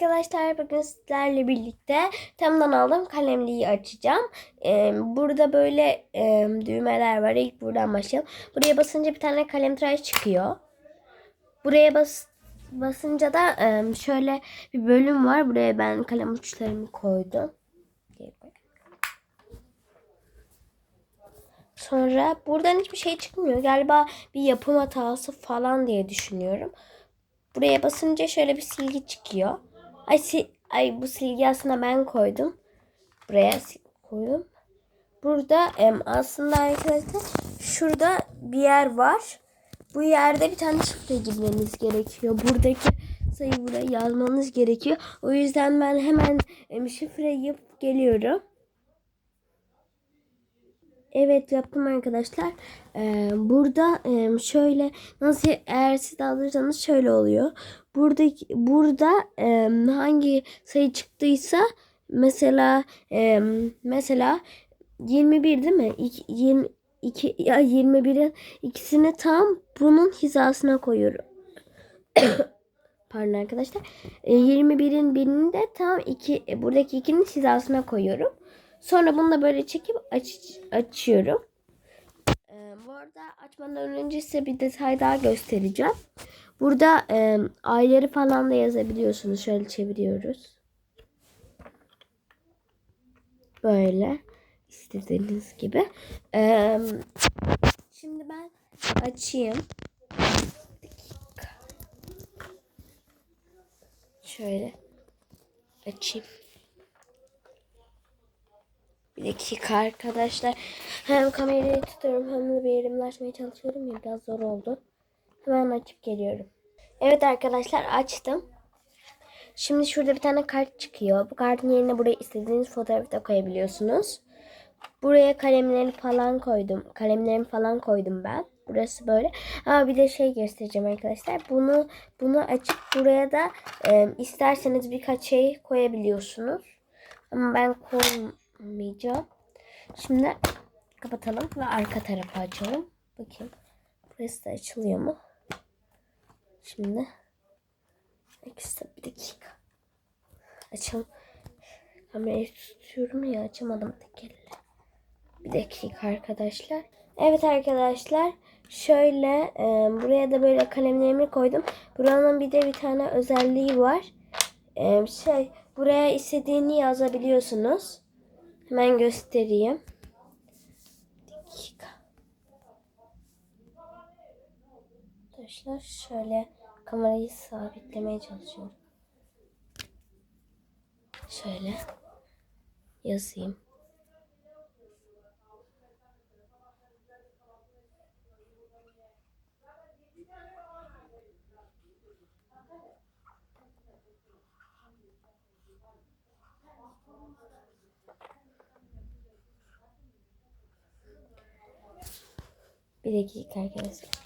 Arkadaşlar bugün sizlerle birlikte Tem'den aldığım kalemliği açacağım. Ee, burada böyle e, düğmeler var. İlk buradan başlayalım. Buraya basınca bir tane kalem tıraş çıkıyor. Buraya bas basınca da e, şöyle bir bölüm var. Buraya ben kalem uçlarımı koydum. Sonra buradan hiçbir şey çıkmıyor. Galiba bir yapım hatası falan diye düşünüyorum. Buraya basınca şöyle bir silgi çıkıyor. Ay, si- ay bu silgi aslında ben koydum. Buraya koydum. Burada em, aslında arkadaşlar şurada bir yer var. Bu yerde bir tane şifre girmeniz gerekiyor. Buradaki sayıyı buraya yazmanız gerekiyor. O yüzden ben hemen em, yapıp geliyorum. Evet yaptım arkadaşlar. Ee, burada e, şöyle nasıl eğer siz alırsanız şöyle oluyor. Buradaki burada e, hangi sayı çıktıysa mesela e, mesela 21 değil mi? 20 2 ya 21'in ikisini tam bunun hizasına koyuyorum. Pardon arkadaşlar. E, 21'in birini de tam iki e, buradaki ikinin hizasına koyuyorum. Sonra bunu da böyle çekip aç, açıyorum. Ee, bu arada açmadan önce size bir detay daha göstereceğim. Burada e, ayları falan da yazabiliyorsunuz. Şöyle çeviriyoruz. Böyle istediğiniz gibi. Ee, şimdi ben açayım. Şöyle açayım. Bir dakika arkadaşlar. Hem kamerayı tutuyorum hem de bir yerimle açmaya çalışıyorum biraz zor oldu. Hemen açıp geliyorum. Evet arkadaşlar açtım. Şimdi şurada bir tane kart çıkıyor. Bu kartın yerine buraya istediğiniz fotoğrafı da koyabiliyorsunuz. Buraya kalemleri falan koydum. Kalemlerimi falan koydum ben. Burası böyle. Ha bir de şey göstereceğim arkadaşlar. Bunu bunu açıp buraya da e, isterseniz birkaç şey koyabiliyorsunuz. Ama ben koymayacağım. Şimdi kapatalım ve arka tarafı açalım. Bakayım. Burası da açılıyor mu? Şimdi ikisi bir dakika. Açalım. Kamerayı tutuyorum ya açamadım tek. Bir dakika arkadaşlar. Evet arkadaşlar. Şöyle e, buraya da böyle kalemlerimi koydum. Buranın bir de bir tane özelliği var. E, şey buraya istediğini yazabiliyorsunuz. Hemen göstereyim. Bir dakika. Arkadaşlar şöyle kamerayı sabitlemeye çalışıyorum. Şöyle yazayım. Bir dakika arkadaşlar.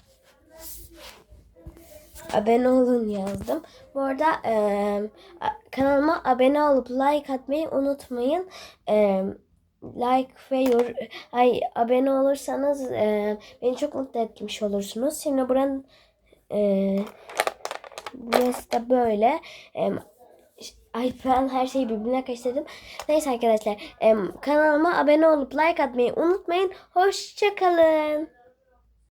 Abone olun yazdım. Bu arada e, kanalıma abone olup like atmayı unutmayın. E, like ve yor ay abone olursanız e, beni çok mutlu etmiş olursunuz. Şimdi buranın e, burası da böyle. E, Ay ben her şeyi birbirine karıştırdım. Neyse arkadaşlar. Kanalıma abone olup like atmayı unutmayın. Hoşçakalın.